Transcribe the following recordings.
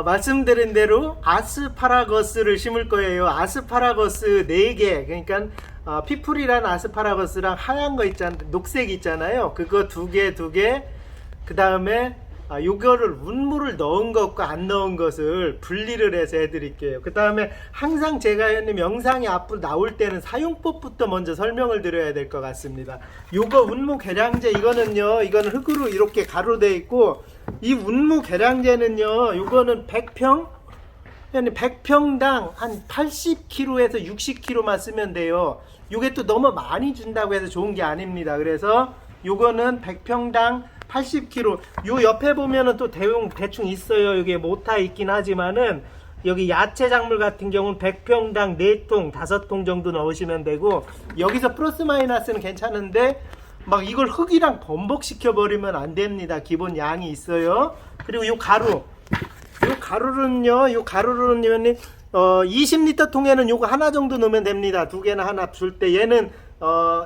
어, 말씀드린 대로 아스파라거스를 심을 거예요. 아스파라거스 4개. 그러니까 어, 피플이라는 아스파라거스랑 하얀 거 있잖아요. 녹색 있잖아요. 그거 두 개, 두 개. 그 다음에 아, 요거를 운물을 넣은 것과 안 넣은 것을 분리를 해서 해드릴게요. 그 다음에 항상 제가 형님 영상이 앞으로 나올 때는 사용법부터 먼저 설명을 드려야 될 것 같습니다. 요거 운무 계량제 이거는요, 이거는 흙으로 이렇게 가루돼 있고 이 운무 계량제는요, 요거는 100평 형님 100평당 한 80kg에서 60kg만 쓰면 돼요. 요게 또 너무 많이 준다고 해서 좋은 게 아닙니다. 그래서 요거는 100평당 80kg. 요 옆에 보면은 또 대용 대충 있어요. 여기 모타 있긴 하지만은 여기 야채 작물 같은 경우는 100평당 4통, 5통 정도 넣으시면 되고 여기서 플러스 마이너스는 괜찮은데 막 이걸 흙이랑 범벅시켜 버리면 안 됩니다. 기본 양이 있어요. 그리고 요 가루. 요 가루는요, 요 가루는요, 어, 20리터 통에는 요거 하나 정도 넣으면 됩니다. 두 개나 하나 줄 때 얘는 어,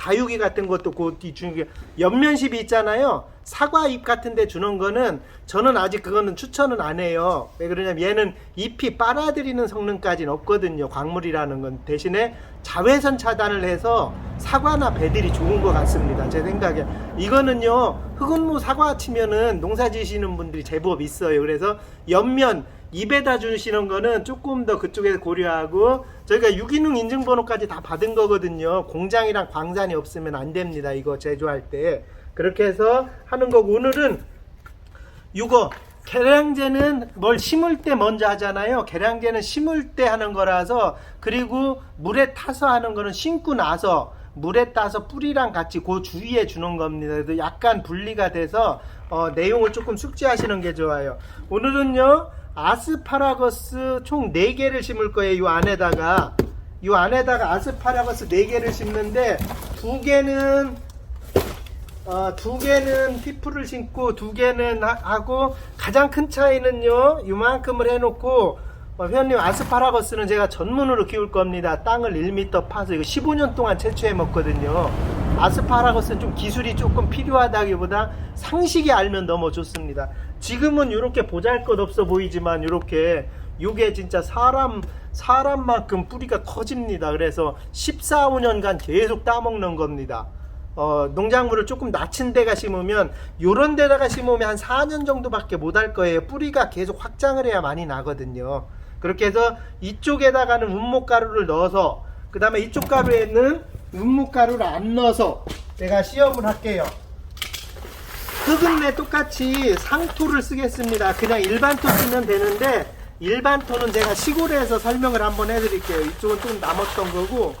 다육이 같은 것도 그 주는 게 옆면십이 있잖아요. 사과 잎 같은 데 주는 거는 저는 아직 그거는 추천은 안 해요. 왜 그러냐면 얘는 잎이 빨아들이는 성능까지는 없거든요. 광물이라는 건 대신에 자외선 차단을 해서 사과나 배들이 좋은 것 같습니다. 제 생각에 이거는요 흑은무 사과 치면은 농사 지시는 분들이 제법 있어요. 그래서 옆면 입에다 주시는 거는 조금 더 그쪽에 고려하고 저희가 유기농 인증번호까지 다 받은 거거든요. 공장이랑 광산이 없으면 안 됩니다. 이거 제조할 때 그렇게 해서 하는 거고 오늘은 이거 계량제는 뭘 심을 때 먼저 하잖아요. 계량제는 심을 때 하는 거라서 그리고 물에 타서 하는 거는 심고 나서 물에 따서 뿌리랑 같이 그 주위에 주는 겁니다. 그래서 약간 분리가 돼서 어, 내용을 조금 숙지하시는 게 좋아요. 오늘은요 아스파라거스 총 4개를 심을 거예요. 이 안에다가 이 안에다가 아스파라거스 4개를 심는데 두 개는 어, 두 개는 피프를 심고 두 개는 하, 하고 가장 큰 차이는요 이만큼을 해놓고 어, 회원님 아스파라거스는 제가 전문으로 키울 겁니다 땅을 1m 파서 이거 15년 동안 채취해 먹거든요 아스파라거스는 좀 기술이 조금 필요하다기보다 상식이 알면 너무 좋습니다 지금은 이렇게 보잘것없어 보이지만 이렇게 요게 진짜 사람 사람만큼 뿌리가 커집니다 그래서 14, 5년간 계속 따먹는 겁니다 어, 농작물을 조금 낮은 데가 심으면 요런 데다가 심으면 한 4년 정도밖에 못 할 거예요. 뿌리가 계속 확장을 해야 많이 나거든요. 그렇게 해서 이쪽에다가는 운목 가루를 넣어서 그 다음에 이쪽 가루에는 운목가루를 안 넣어서 제가 시험을 할게요. 흙은 내 똑같이 상토를 쓰겠습니다. 그냥 일반 토 쓰면 되는데 일반 토는 제가 시골에서 설명을 한번 해드릴게요. 이쪽은 좀 남았던 거고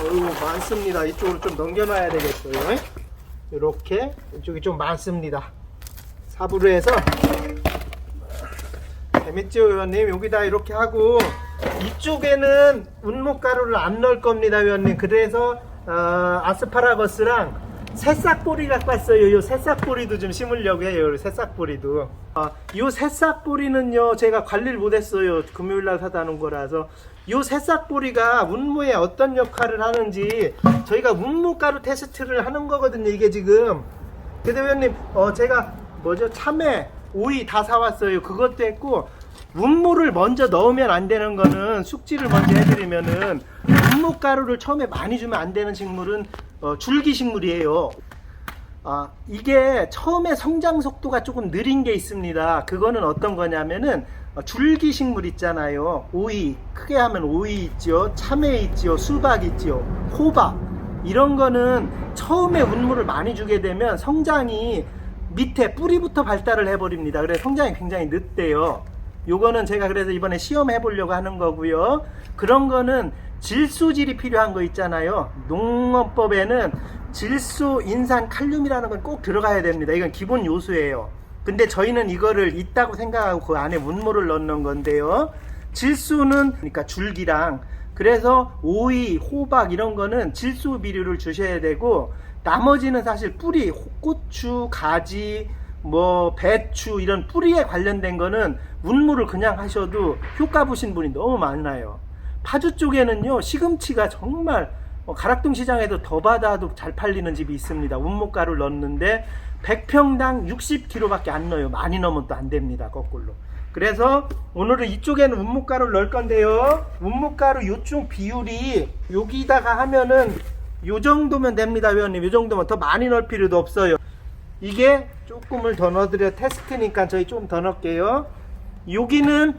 어이구 많습니다. 이쪽으로 좀 넘겨놔야 되겠어요. 이렇게 이쪽이 좀 많습니다. 삽으로 해서 재밌죠 의원님 여기다 이렇게 하고 이쪽에는 운목가루를 안 넣을 겁니다 의원님. 그래서 어, 아스파라거스랑 새싹보리 갖고 왔어요. 요 새싹보리도 좀 심으려고 해요 요 새싹보리도. 어, 요 새싹보리는요 제가 관리를 못했어요. 금요일 날 사다 놓은 거라서. 요 새싹보리가 운무에 어떤 역할을 하는지 저희가 운무가루 테스트를 하는 거거든요 이게 지금. 대대표님 어 제가 뭐죠? 참외 오이 다 사왔어요. 그것도 했고 운무를 먼저 넣으면 안 되는 거는 숙지를 먼저 해드리면은 운무 가루를 처음에 많이 주면 안 되는 식물은 어, 줄기 식물이에요 아, 이게 처음에 성장 속도가 조금 느린 게 있습니다. 그거는 어떤 거냐면은 어, 줄기 식물 있잖아요. 오이, 크게 하면 오이 있죠. 참외 있죠. 수박 있죠. 호박. 이런 거는 처음에 운물을 많이 주게 되면 성장이 밑에 뿌리부터 발달을 해버립니다. 그래서 성장이 굉장히 늦대요. 요거는 제가 그래서 이번에 시험해 보려고 하는 거고요. 그런 거는 질소질이 필요한 거 있잖아요. 농업법에는 질소, 인산, 칼륨이라는 건 꼭 들어가야 됩니다. 이건 기본 요소예요. 근데 저희는 이거를 있다고 생각하고 그 안에 문물을 넣는 건데요. 질소는 그러니까 줄기랑 그래서 오이, 호박 이런 거는 질소 비료를 주셔야 되고 나머지는 사실 뿌리, 고추, 가지, 뭐 배추 이런 뿌리에 관련된 거는 운무를 그냥 하셔도 효과 보신 분이 너무 많아요. 파주 쪽에는요 시금치가 정말 뭐 가락동 시장에도 더 받아도 잘 팔리는 집이 있습니다. 운목가루를 넣는데 100평당 60kg밖에 안 넣어요. 많이 넣으면 또 안 됩니다. 거꾸로. 그래서 오늘은 이쪽에는 운무가루를 넣을 건데요. 운무가루 요쪽 비율이 여기다가 하면은 요 정도면 됩니다, 회원님. 요 정도면 더 많이 넣을 필요도 없어요. 이게 조금을 더 넣어드려 테스트니까 저희 좀 더 넣을게요. 여기는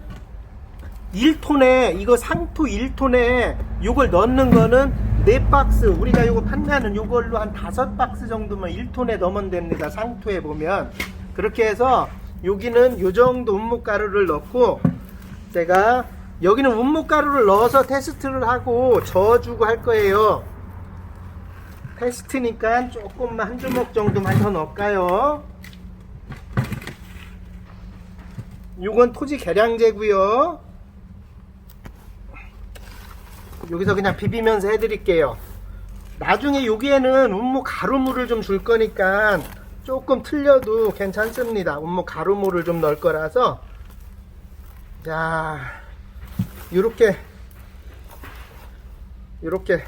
1톤에 이거 상토 1톤에 요걸 넣는 거는 4박스 우리가 요거 판매하는 요걸로 한 5박스 정도면 1톤에 넣으면 됩니다 상토에 보면 그렇게 해서 여기는 요 정도 운무가루를 넣고 제가 여기는 운무가루를 넣어서 테스트를 하고 저어주고 할 거예요 테스트니까 조금만 한 주먹 정도만 더 넣을까요 요건 토지 계량제고요 여기서 그냥 비비면서 해드릴게요. 나중에 여기에는 운무 가루물을 좀 줄 거니까 조금 틀려도 괜찮습니다. 운무 가루물을 좀 넣을 거라서 자 이렇게 이렇게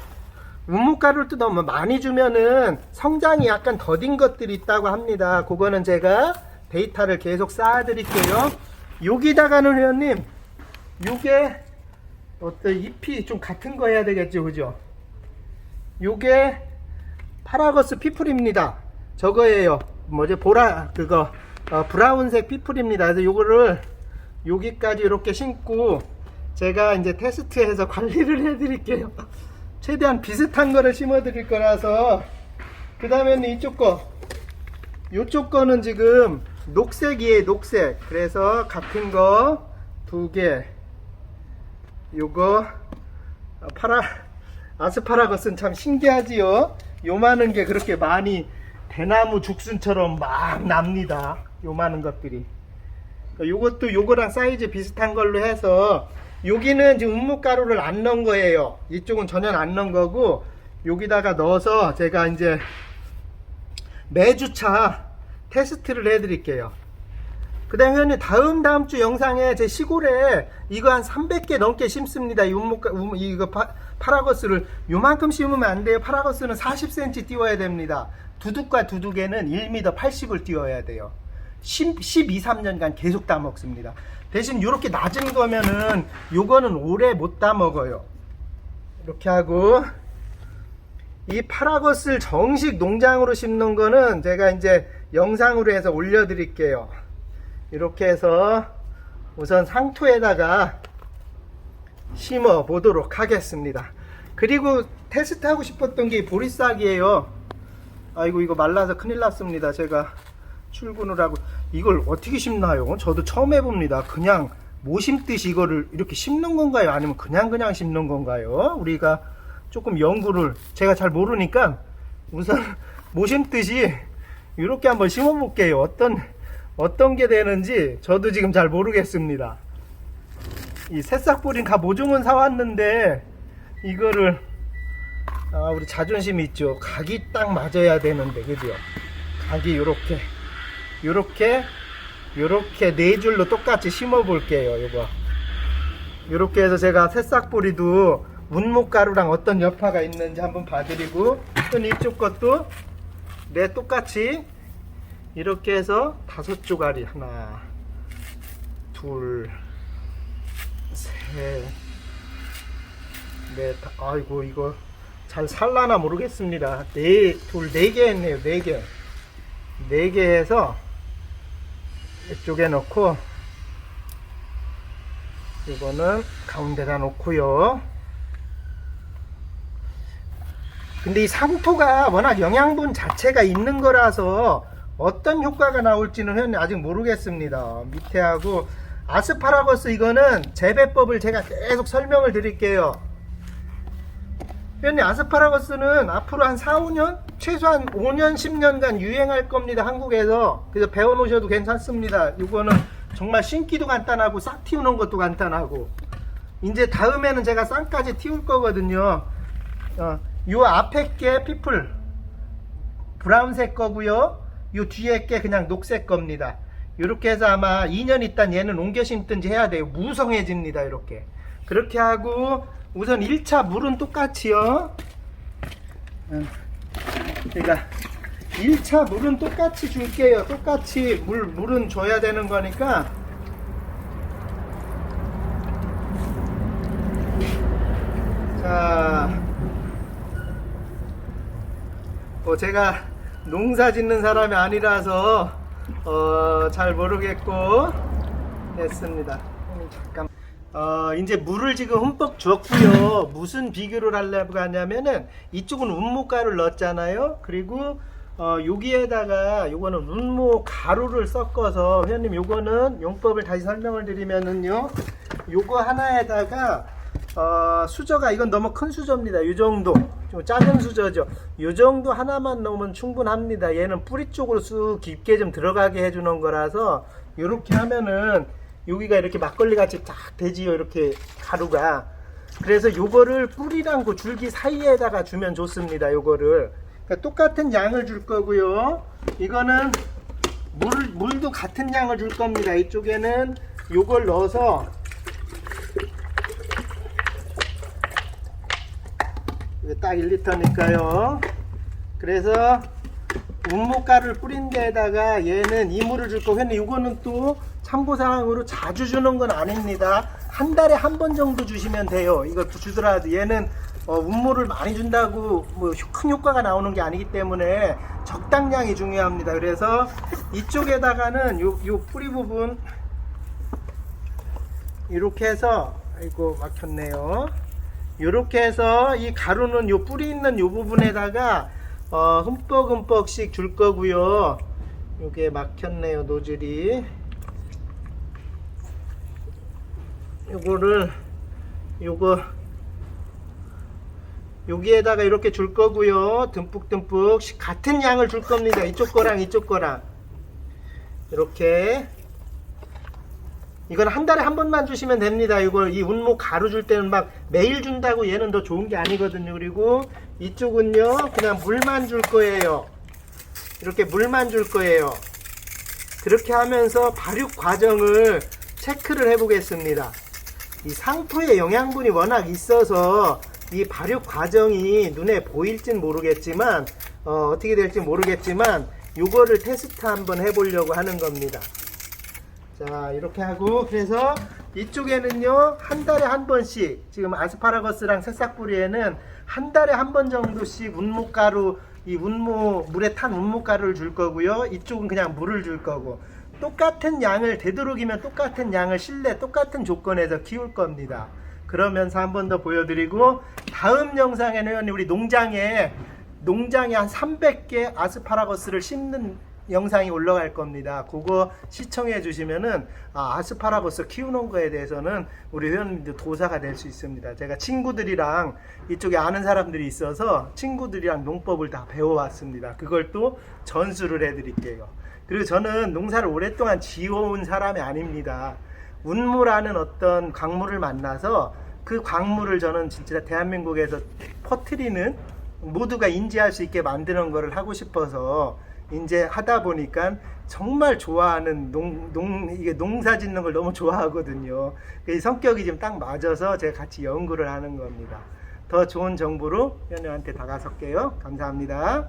운무가루를 또 너무 많이 주면은 성장이 약간 더딘 것들이 있다고 합니다. 그거는 제가 데이터를 계속 쌓아 드릴게요. 여기다가는 회원님 요게 어떤 잎이 좀 같은 거 해야 되겠죠 그죠? 요게 파라거스 피플입니다. 저거예요. 뭐지? 보라 그거. 어, 브라운색 피플입니다. 그래서 요거를 여기까지 이렇게 심고 제가 이제 테스트해서 관리를 해 드릴게요 최대한 비슷한 거를 심어 드릴 거라서 그 다음에는 이쪽 거 요쪽 거는 지금 녹색이에요 녹색 그래서 같은 거 두개 요거 어, 파라 아스파라거스는 참 신기하지요. 요만한 게 그렇게 많이 대나무 죽순처럼 막 납니다. 요만한 것들이. 그러니까 요것도 요거랑 사이즈 비슷한 걸로 해서 여기는 지금 운무가루를 안 넣은 거예요. 이쪽은 전혀 안 넣은 거고 여기다가 넣어서 제가 이제 매주차 테스트를 해드릴게요. 그 다음에 회원님 다음 다음 주 영상에 제 시골에 이거 한 300개 넘게 심습니다. 이 운목가 운- 이거 파, 파라거스를 요만큼 심으면 안 돼요. 파라거스는 40cm 띄워야 됩니다. 두둑과 두둑에는 1m 80을 띄워야 돼요. 10, 12, 3년간 계속 따 먹습니다. 대신 이렇게 낮은 거면은 요거는 오래 못따 먹어요. 이렇게 하고 이 파라거스를 정식 농장으로 심는 거는 제가 이제 영상으로 해서 올려 드릴게요. 이렇게 해서 우선 상토에다가 심어 보도록 하겠습니다. 그리고 테스트하고 싶었던 게 보리싹이에요. 아이고 이거 말라서 큰일 났습니다. 제가 출근을 하고 이걸 어떻게 심나요? 저도 처음 해봅니다. 그냥 뭐 심듯이 이거를 이렇게 심는 건가요? 아니면 그냥 그냥 심는 건가요? 우리가 조금 연구를 제가 잘 모르니까 우선 뭐 심듯이 이렇게 한번 심어볼게요. 어떤 어떤 게 되는지 저도 지금 잘 모르겠습니다. 이 새싹 뿌린 가 모종은 사왔는데 이거를 아 우리 자존심 있죠. 각이 딱 맞아야 되는데 그죠? 각이 요렇게 요렇게 요렇게 네 줄로 똑같이 심어 볼게요. 요거 요렇게 해서 제가 새싹 뿌리도 문목가루랑 어떤 여파가 있는지 한번 봐드리고 또 이쪽 것도 네 똑같이 이렇게 해서 다섯 조가리 하나 둘 셋, 넷, 아이고 이거 잘 살라나 모르겠습니다. 네, 둘, 네 개 했네요. 네 개, 네 개 해서 이쪽에 넣고 이거는 가운데다 놓고요. 근데 이 상토가 워낙 영양분 자체가 있는 거라서 어떤 효과가 나올지는 아직 모르겠습니다. 밑에 하고 아스파라거스 이거는 재배법을 제가 계속 설명을 드릴게요. 현재 아스파라거스는 앞으로 한 4, 5년? 최소한 5년, 10년간 유행할 겁니다. 한국에서. 그래서 배워놓으셔도 괜찮습니다. 이거는 정말 심기도 간단하고 싹 틔우는 것도 간단하고. 이제 다음에는 제가 쌍까지 틔울 거거든요. 어, 요 앞에 게 피플 브라운색 거고요. 요 뒤에 게 그냥 녹색 겁니다. 이렇게 해서 아마 2년 있다 얘는 옮겨 심든지 해야 돼요. 무성해집니다. 이렇게. 그렇게 하고 우선 1차 물은 똑같이요. 그러니까 1차 물은 똑같이 줄게요. 똑같이 물, 물은 줘야 되는 거니까. 자, 뭐 제가 농사 짓는 사람이 아니라서, 어, 잘 모르겠고, 했습니다. 잠깐 어, 이제 물을 지금 흠뻑 주었고요. 무슨 비교를 하려고 하냐면은 이쪽은 운모가루를 넣었잖아요. 그리고 어, 여기에다가 요거는 운모 가루를 섞어서 회원님 요거는 용법을 다시 설명을 드리면은요. 요거 하나에다가 어, 수저가 이건 너무 큰 수저입니다. 이 정도. 좀 작은 수저죠. 이 정도 하나만 넣으면 충분합니다. 얘는 뿌리 쪽으로 쑥 깊게 좀 들어가게 해주는 거라서 이렇게 하면은 여기가 이렇게 막걸리 같이 딱 되지요. 이렇게 가루가. 그래서 요거를 뿌리랑 그 줄기 사이에다가 주면 좋습니다. 요거를. 그러니까 똑같은 양을 줄 거고요. 이거는 물, 물도 같은 양을 줄 겁니다. 이쪽에는 요걸 넣어서 딱 1리터니까요. 그래서 운모가루를 뿌린 데에다가 얘는 이물을 줄 거고, 근데 이거는 또 참고사항으로 자주 주는 건 아닙니다. 한 달에 한 번 정도 주시면 돼요. 이거 주더라도 얘는 어, 운모를 많이 준다고 뭐 큰 효과가 나오는 게 아니기 때문에 적당량이 중요합니다. 그래서 이쪽에다가는 요, 요 뿌리 부분 이렇게 해서 아이고 막혔네요. 이렇게 해서 이 가루는 요 뿌리 있는 요 부분에다가 어, 흠뻑흠뻑씩 줄 거고요. 요게 막혔네요 노즐이. 요거를 요거 여기에다가 이렇게 줄 거고요. 듬뿍듬뿍 같은 양을 줄 겁니다. 이쪽 거랑 이쪽 거랑 이렇게 이건 한 달에 한 번만 주시면 됩니다. 이걸 이 운모 가루 줄 때는 막 매일 준다고 얘는 더 좋은 게 아니거든요. 그리고 이쪽은요 그냥 물만 줄 거예요. 이렇게 물만 줄 거예요. 그렇게 하면서 발육 과정을 체크를 해 보겠습니다. 이 상토에 영양분이 워낙 있어서 이 발육 과정이 눈에 보일진 모르겠지만 어, 어떻게 될지 모르겠지만 이거를 테스트 한번 해보려고 하는 겁니다. 자 이렇게 하고 그래서 이쪽에는요 한 달에 한 번씩 지금 아스파라거스랑 새싹뿌리에는 한 달에 한 번 정도씩 운모가루 이 운모 물에 탄 운모가루를 줄 거고요 이쪽은 그냥 물을 줄 거고 똑같은 양을 되도록이면 똑같은 양을 실내 똑같은 조건에서 키울 겁니다. 그러면서 한 번 더 보여드리고 다음 영상에는 우리 농장에 농장에 한 300개 아스파라거스를 심는 영상이 올라갈 겁니다. 그거 시청해 주시면은 아, 아스파라거스 키우는 거에 대해서는 우리 회원님들 도사가 될 수 있습니다. 제가 친구들이랑 이쪽에 아는 사람들이 있어서 친구들이랑 농법을 다 배워왔습니다. 그걸 또 전수를 해드릴게요. 그리고 저는 농사를 오랫동안 지어온 사람이 아닙니다. 운무라는 어떤 광물을 만나서 그 광물을 저는 진짜 대한민국에서 퍼트리는 모두가 인지할 수 있게 만드는 거를 하고 싶어서 이제 하다 보니까 정말 좋아하는 농, 농 이게 농사 짓는 걸 너무 좋아하거든요. 이 성격이 지금 딱 맞아서 제가 같이 연구를 하는 겁니다. 더 좋은 정보로 현우한테 다가설게요. 감사합니다.